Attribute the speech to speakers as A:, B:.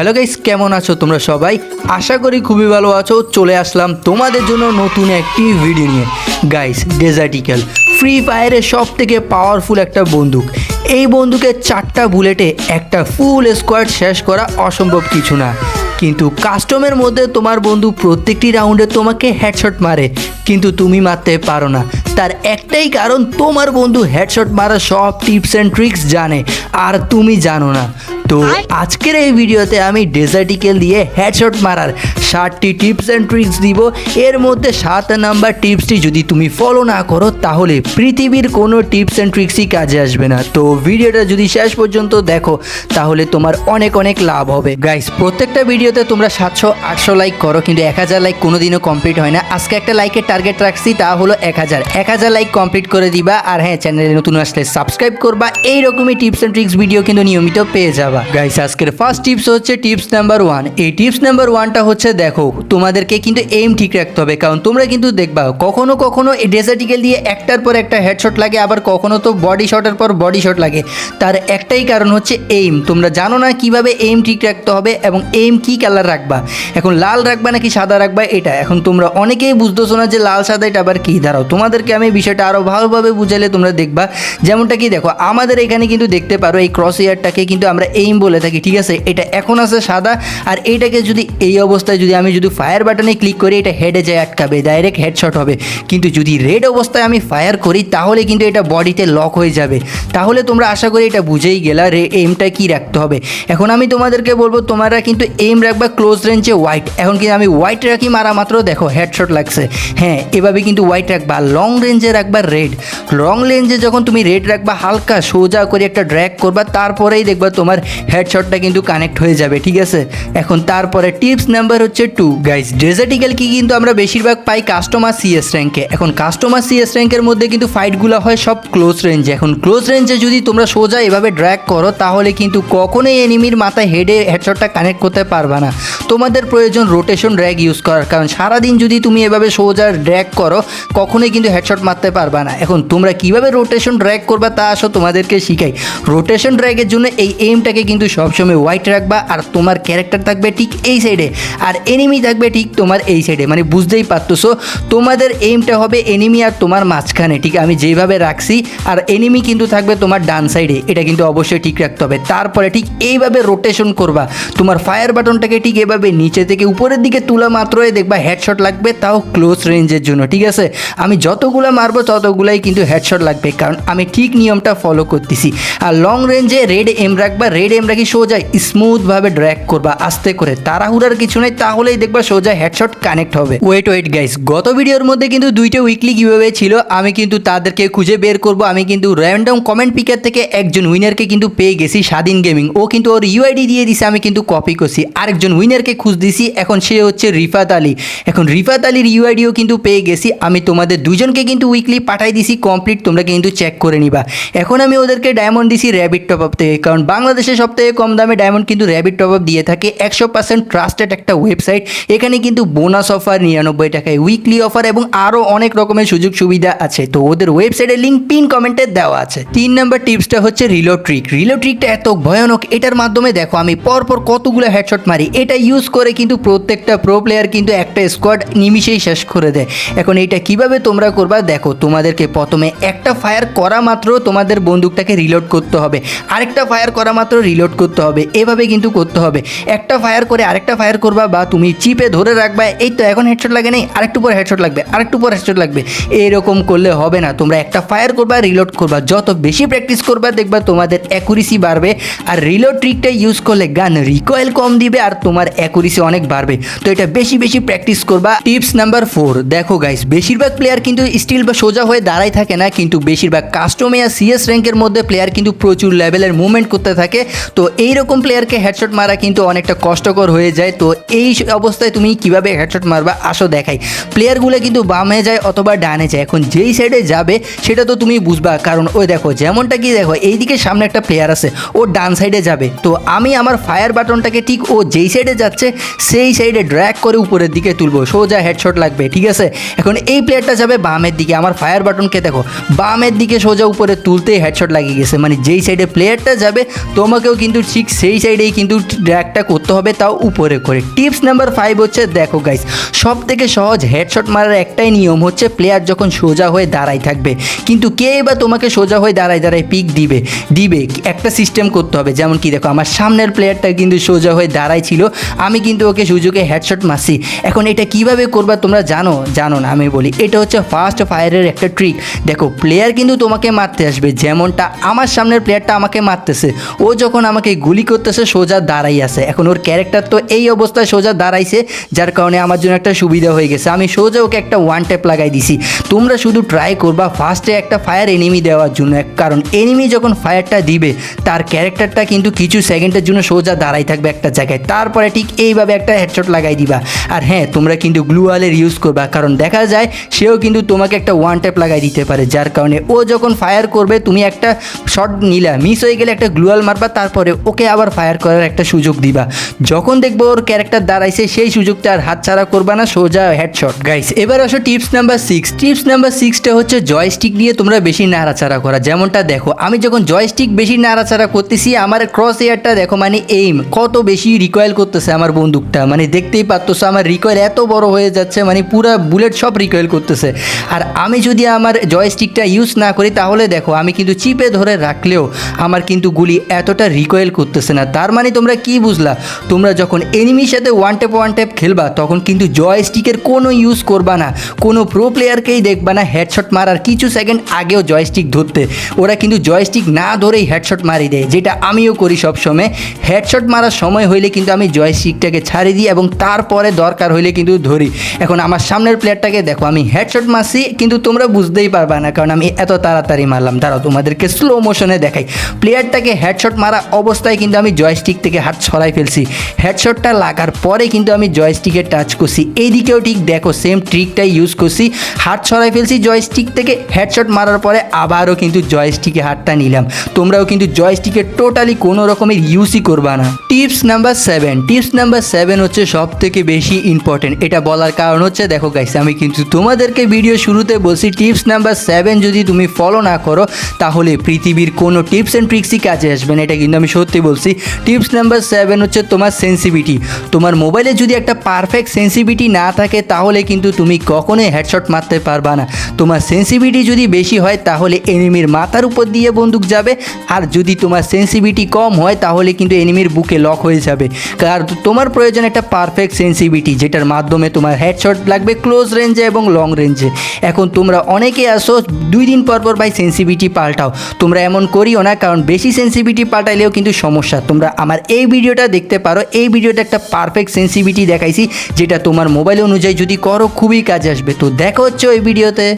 A: Hello guys, কেমন আছো তোমরা সবাই? আশা করি খুবই ভালো আছো। চলে আসলাম তোমাদের জন্য নতুন একটি ভিডিও নিয়ে। গাইস ডেজার্টিক্যাল ফ্রি ফায়ারের সব থেকে পাওয়ারফুল একটা বন্দুক। এই বন্দুকের চারটা বুলেটে একটা ফুল স্কোয়াড শেষ করা অসম্ভব কিছু না। কিন্তু কাস্টমের মধ্যে তোমার বন্ধু প্রত্যেকটি রাউন্ডে তোমাকে হেডশট মারে। কিন্তু তুমি মারতে পারো না। তার একটাই কারণ, তোমার বন্ধু হেডশট মারার সব টিপস অ্যান্ড ট্রিক্স জানে। আর তুমি জানো না। তো আজকের এই ভিডিওতে আমি ডেজার্টিকেল দিয়ে হেডশট মারার সাতটি টিপস অ্যান্ড ট্রিক্স দিব। এর মধ্যে সাত নাম্বার টিপসটি যদি তুমি ফলো না করো, তাহলে পৃথিবীর কোনো টিপস অ্যান্ড ট্রিক্সই কাজে আসবে না। তো ভিডিওটা যদি শেষ পর্যন্ত দেখো, তাহলে তোমার অনেক অনেক লাভ হবে। গাইস প্রত্যেকটা ভিডিওতে তোমরা সাতশো, আটশো লাইক করো, কিন্তু এক হাজার লাইক কোনোদিনও কমপ্লিট হয় না। আজকে একটা লাইকের টার্গেট রাখছি, তা হলো এক হাজার। এক হাজার লাইক কমপ্লিট করে দিবা, আর হ্যাঁ চ্যানেলে নতুন আসলে সাবস্ক্রাইব করবা। এইরকমই টিপস অ্যান্ড ট্রিক্স ভিডিও কিন্তু নিয়মিত পেয়ে যাবা। গাইস আজকের ফার্স্ট টিপস হচ্ছে টিপস নাম্বার ওয়ান এই টিপস নাম্বার ওয়ানটা হচ্ছে দেখো, তোমাদেরকে কিন্তু এইম ঠিক রাখতে হবে, কারণ তোমরা কিন্তু দেখবা, কখনো কখনো এই ডেজার্টিক্যাল দিয়ে একটার পর একটা হেডশট লাগে, আবার কখনো তো বডি শটের পর বডি শট লাগে। তার একটাই কারণ হচ্ছে এইম তোমরা জানো না কীভাবে এইম ঠিক রাখতে হবে এবং এইম কি কালার রাখবা। এখন লাল রাখবা নাকি সাদা রাখবা, এটা এখন তোমরা অনেকেই বুঝতেছো না যে লাল, সাদা, এটা আবার কি? দাঁড়াও, তোমাদেরকে আমি বিষয়টা আরও ভালোভাবে বুঝালে তোমরা দেখবা। যেমনটা কি দেখো, আমাদের এখানে কিন্তু দেখতে পারো, এই ক্রস ইয়ারটাকে কিন্তু আমরা এইম বলে থাকি, ঠিক আছে? এটা এখন আছে সাদা, আর এইটাকে যদি এই অবস্থায় যদি আমি যদি ফায়ার বাটনে ক্লিক করি, এটা হেডে যায় আটকাবে ডাইরেক্ট হেডশট হবে। কিন্তু যদি রেড অবস্থায় আমি ফায়ার করি, তাহলে কিন্তু এটা বডিতে লক হয়ে যাবে। তাহলে তোমরা আশা করি এটা বুঝেই গেলা রে এমটা কি রাখতে হবে। এখন আমি তোমাদেরকে বলব, তোমরা কিন্তু এইম রাখবা ক্লোজ রেঞ্জে হোয়াইট এখন কিন্তু আমি হোয়াইট রাখি, মারা মাত্র দেখো হেডশট লাগছে। হ্যাঁ এভাবে কিন্তু হোয়াইট রাখবা লং রেঞ্জে রাখবা রেড লং রেঞ্জে যখন তুমি রেড রাখবা, হালকা সোজা করে একটা ড্র্যাগ করবা, তারপরেই দেখবা তোমার হেডশটটা কিন্তু কানেক্ট হয়ে যাবে, ঠিক আছে? এখন তারপরে টিপস নাম্বার হচ্ছে টু গাইস ডেজার্টিক্যাল কি কিন্তু আমরা বেশিরভাগ পাই কাস্টমার সিএস র্যাঙ্কে এখন কাস্টমার সিএস র্যাঙ্কের মধ্যে কিন্তু ফাইটগুলো হয় সব ক্লোজ রেঞ্জে এখন ক্লোজ রেঞ্জে যদি তোমরা সোজা এভাবে ড্র্যাক করো, তাহলে কিন্তু কখনোই এনিমির মাথায় হেডে হেডশটটা কানেক্ট করতে পারবা না। তোমাদের প্রয়োজন রোটেশন ড্র্যাগ ইউজ করার। কারণ সারাদিন যদি তুমি এভাবে সোজা ড্র্যাগ করো, কখনোই কিন্তু হেডশট মারতে পারবে না। এখন তোমরা কীভাবে রোটেশন ড্র্যাগ করবা তা আসো তোমাদেরকে শিখাই। রোটেশন ড্র্যাগের জন্য এই এমটাকে কিন্তু সবসময় হোয়াইট রাখবা, আর তোমার ক্যারেক্টার থাকবে ঠিক এই সাইডে আর এনিমি থাকবে ঠিক তোমার এই সাইডে মানে বুঝতেই পারতেছো, তোমাদের এইমটা হবে এনিমি আর তোমার মাঝখানে, ঠিক? আমি যেভাবে রাখছি, আর এনিমি কিন্তু থাকবে তোমার ডান সাইডে এটা কিন্তু অবশ্যই ঠিক রাখতে হবে। তারপরে ঠিক এইভাবে রোটেশন করবা। তোমার ফায়ার বাটনটাকে ঠিক এভাবে নিচে থেকে উপরের দিকে তোলা মাত্রই দেখবা হেডশট লাগবে, তাও ক্লোজ রেঞ্জের জন্য, ঠিক আছে? আমি যতগুলো মারবো ততগুলাই কিন্তু হেডশট লাগবে, কারণ আমি ঠিক নিয়মটা ফলো করতেছি। আর লং রেঞ্জে রেড এম রাখবা রেড এম রাখি সোজা স্মুথভাবে ড্র্যাগ করবা, আস্তে করে। তাড়াহুড়ার কিছু নেই, তাহলেই দেখবা সোজা হেডশট কানেক্ট হবে। ওয়েট ওয়েট গাইস গত ভিডিওর মধ্যে কিন্তু দুইটা উইকলি কীভাবে ছিল, আমি কিন্তু তাদেরকে খুঁজে বের করব। আমি কিন্তু র্যান্ডম কমেন্ট পিকার থেকে একজন উইনারকে কিন্তু পেয়ে গেছি, স্বাধীন গেমিং ও কিন্তু ওর ইউআইডি দিয়ে দিছে, আমি কিন্তু কপি করছি। আরেকজন উইনারকে খুঁজ দিছি, এখন সে হচ্ছে রিফাত আলী। এখন রিফাত আলীর ইউআইডিও কিন্তু পেয়ে গেছি, আমি তোমাদের দুজনকে কিন্তু উইকলি পাঠাই দিছি কমপ্লিট তোমরা কিন্তু চেক করে নিবা। এখন আমি ওদেরকে ডায়মন্ড দিছি র্যাবিট টপ আপ থেকে, কারণ বাংলাদেশে সব থেকে কম দামে ডায়মন্ড কিন্তু র্যাবিট টপ আপ দিয়ে থাকে, একশো পার্সেন্ট ট্রাস্টেড একটা ওয়েবসাইট এখানে কিন্তু বোনাস অফার নিরানব্বই টাকায় উইকলি অফার এবং আরও অনেক রকমের সুযোগ সুবিধা আছে। তো ওদের ওয়েবসাইটের লিঙ্ক পিন কমেন্টে দেওয়া আছে। তিন নম্বর টিপসটা হচ্ছে রিলো ট্রিক রিলো ট্রিকটা এত ভয়ানক, এটার মাধ্যমে দেখো আমি পরপর কতগুলো হেডশট মারি, এটা ইউজ করে কিন্তু প্রত্যেকটা প্রো প্লেয়ার কিন্তু একটা স্কোয়াড নিমিশেই শেষ করে দেয়। এখন এইটা কীভাবে তোমরা করবা? দেখো, তোমাদেরকে প্রথমে একটা ফায়ার করা মাত্র তোমাদের বন্দুকটাকে রিলোড করতে হবে। আরেকটা ফায়ার করা মাত্র রিলোড করতে হবে। এভাবে কিন্তু করতে হবে। একটা ফায়ার করে আরেকটা ফায়ার করবা বা তুমি চিপে ধরে রাখবা। এই তো এখন হেডশট লাগে নেই, আরেকটু পর হেডশট লাগবে, আরেকটু পর হেডশট লাগবে। এরকম করলে হবে না। তোমরা একটা ফায়ার করবা রিলোড করবা। যত বেশি প্র্যাকটিস করবা, দেখবা তোমাদের অ্যাকুরেসি বাড়বে। আর রিলোড ট্রিকটা ইউজ করলে গান রিকয়েল কম দিবে আর তোমার অ্যাকুরেসি অনেক বাড়বে। তো এটা বেশি বেশি প্র্যাকটিস করবা। টিপস নাম্বার ফোর দেখো গাইস বেশিরভাগ প্লেয়ার কিন্তু স্টিল বা সোজা হয়ে দাঁড়াই থাকে না, কিন্তু বেশিরভাগ কাস্টমে আর সিএস র্যাঙ্কের মধ্যে প্লেয়ার কিন্তু প্রচুর লেভেলের মুভমেন্ট করতে থাকে। তো এইরকম প্লেয়ারকে হেডশট মারা কিন্তু অনেকটা কষ্টকর হয়ে যায়। তো এই অবস্থায় তুমি কীভাবে হেডশট মারবা, আসো দেখাই। প্লেয়ারগুলো কিন্তু বামে যায় অথবা ডানে যায়। এখন যেই সাইডে যাবে, সেটা তো তুমি বুঝবা। কারণ ওই দেখো, যেমনটা কি দেখো, এইদিকে সামনে একটা প্লেয়ার আছে, ও ডান সাইডে যাবে। তো আমি আমার ফায়ার বাটনটাকে ঠিক ও যেই সাইডে যাচ্ছে যাচ্ছে, সেই সাইডে ড্র্যাগ করে উপরের দিকে তুলবো। সোজা হেডশট লাগবে, ঠিক আছে? এখন এই প্লেয়ারটা যাবে বামের দিকে। আমার ফায়ার বাটনকে দেখো, বামের দিকে সোজা উপরে তুলতেই হেডশট লাগিয়ে গেছে। মানে যেই সাইডে প্লেয়ারটা যাবে, তোমাকেও কিন্তু ঠিক সেই সাইডেই কিন্তু ড্র্যাগটা করতে হবে তাও উপরে করে। টিপস নাম্বার ফাইভ হচ্ছে, দেখো গাইস সব থেকে সহজ হেডশট মারার একটাই নিয়ম হচ্ছে প্লেয়ার যখন সোজা হয়ে দাঁড়াই থাকবে। কিন্তু কে বা তোমাকে সোজা হয়ে দাঁড়ায় দাঁড়ায় পিক দিবে? দিবে, একটা সিস্টেম করতে হবে। যেমন কি দেখো, আমার সামনের প্লেয়ারটা কিন্তু সোজা হয়ে দাঁড়াই ছিল আমি কিন্তু ওকে সুযোগে হেডশট মারছি। এখন এটা কীভাবে করবা তোমরা জানো? জানো না, আমি বলি। এটা হচ্ছে ফার্স্ট ফায়ারের একটা ট্রিক দেখো প্লেয়ার কিন্তু তোমাকে মারতে আসবে। যেমনটা আমার সামনের প্লেয়ারটা আমাকে মারতেছে। ও যখন আমাকে গুলি করতেছে, সোজা দাঁড়াই আছে। এখন ওর ক্যারেক্টার তো এই অবস্থায় সোজা দাঁড়াইছে, যার কারণে আমার জন্য একটা সুবিধা হয়ে গেছে। আমি সোজা ওকে একটা ওয়ান ট্যাপ লাগাই দিছি। তোমরা শুধু ট্রাই করবা ফার্স্টে একটা ফায়ার এনিমি দেওয়ার জন্য। কারণ এনিমি যখন ফায়ারটা দিবে, তার ক্যারেক্টারটা কিন্তু কিছু সেকেন্ডের জন্য সোজা দাঁড়াই থাকবে একটা জায়গায়। তারপরে ঠিক এইভাবে একটা হেডশট লাগাই দিবা। আর হ্যাঁ তোমরা কিন্তু গ্লুয়ালের ইউজ করবা, কারণ দেখা যায় সেও কিন্তু তোমাকে একটা ওয়ান ট্যাপ লাগাই দিতে পারে, যার কারণে ও যখন ফায়ার করবে, তুমি একটা শট নিলা মিস হয়ে গেলে একটা গ্লুয়াল মারবা, তারপরে ওকে আবার ফায়ার করার একটা সুযোগ দিবা। যখন দেখব ওর ক্যারেক্টার দাঁড়াইছে, সেই সুযোগটা আর হাতছাড়া করবা না, সোজা হেডশট গাইস এবার আসো tips number six tips number সিক্সটা হচ্ছে জয়স্টিক নিয়ে তোমরা বেশি নাড়াচাড়া করা। যেমনটা দেখো, আমি যখন জয়স্টিক বেশি নাড়াচাড়া করতেছি, আমার ক্রস এয়ারটা দেখো মানে এইম কত বেশি রিকয়েল করতেছে আমার বন্দুকটা মানে দেখতেই পারতেছো আমার রিকয়েল এত বড় হয়ে যাচ্ছে মানে পুরো বুলেট সব রিকয়েল করতেছে। আর আমি যদি আমার জয়স্টিকটা ইউজ না করি, তাহলে দেখো, আমি কিন্তু চিপে ধরে রাখলেও আমার কিন্তু গুলি এতটা রিকয়েল করতেছে না। তার মানে তোমরা কি বুঝলা? তোমরা যখন এনিমির সাথে ওয়ান টেপ ওয়ান টেপ খেলবা, তখন কিন্তু জয়স্টিকের কোনো ইউজ করবা না। কোনো প্রো প্লেয়ারকেই দেখবা না হেডশট মারার কিছু সেকেন্ড আগেও জয়স্টিক ধরতে। ওরা কিন্তু জয়স্টিক না ধরেই হেডশট মারি দেয়, যেটা আমিও করি সবসময়। হেডশট মারার সময় হইলে কিন্তু আমি জয়স্টিকটাকে ছাড়ি দিই এবং তারপরে দরকার হইলে কিন্তু ধরি। এখন আমার সামনের প্লেয়ারটাকে দেখো, আমি হেডশট মারছি, কিন্তু তোমরা বুঝতেই পারবা না, কারণ আমি এত তাড়াতাড়ি মারলাম। দাঁড়াও, তোমাদেরকে স্লো মোশনে দেখাই। প্লেয়ারটাকে হেডশট মারা অবস্থায় কিন্তু আমি জয়স্টিক থেকে হাত ছড়াই ফেলছি। হেডশটটা লাগার পরে কিন্তু আমি জয়স্টিকে টাচ করছি। এইদিকেও ঠিক দেখো সেম ট্রিকটাই ইউজ করছি। হাত ছড়াই ফেলছি জয়স্টিক থেকে হেডশট মারার পরে আবারও কিন্তু জয়স্টিকে হাতটা নিলাম। তোমরাও কিন্তু জয়স্টিকে টোটালি কোনো রকমের ইউজই করবা না। Tips number seven tips number seven হচ্ছে সব থেকে বেশি ইম্পর্টেন্ট এটা বলার কারণ হচ্ছে, দেখো গাইস আমি কিন্তু তোমাদেরকে ভিডিও শুরুতে বলছি টিপস নাম্বার সেভেন যদি তুমি ফলো না করো, তাহলে পৃথিবীর কোনো টিপস অ্যান্ড ট্রিক্সই কাজে আসবে না। এটা কিন্তু আমি সত্যি বলছি। টিপস নাম্বার সেভেন হচ্ছে তোমার সেন্সিভিটি তোমার মোবাইলে যদি একটা পারফেক্ট সেন্সিভিটি না থাকে, তাহলে কিন্তু তুমি কখনোই হেডশট মারতে পারবা না। তোমার সেন্সিভিটি যদি বেশি হয়, তাহলে এনিমির মাথার উপর দিয়ে বন্দুক যাবে। আর যদি তোমার সেন্সিভিটি কম হয়, তাহলে কিন্তু এনিমির বুকে লক হয়ে যাবে। কারণ তোমার প্রয়োজন একটা পারফেক্ট সেন্সিভিটি যেটার মাধ্যমে তোমার হেডশট লাগবে ক্লোজ রেঞ্জে এবং লং রেঞ্জে এখন তোমরা অনেকে আসো, দুই দিন পর পর ভাই সেন্সিভিটি পাল্টাও। তোমরা এমন করিও না, কারণ বেশি সেন্সিভিটি পাল্টাইলেও কিন্তু সমস্যা। তোমরা আমার এই ভিডিওটা দেখতে পারো, এই ভিডিওটা একটা পারফেক্ট সেন্সিভিটি দেখাইছি, যেটা তোমার মোবাইল অনুযায়ী যদি করো, খুবই কাজে আসবে। তো দেখো হচ্ছে ওই ভিডিওতে।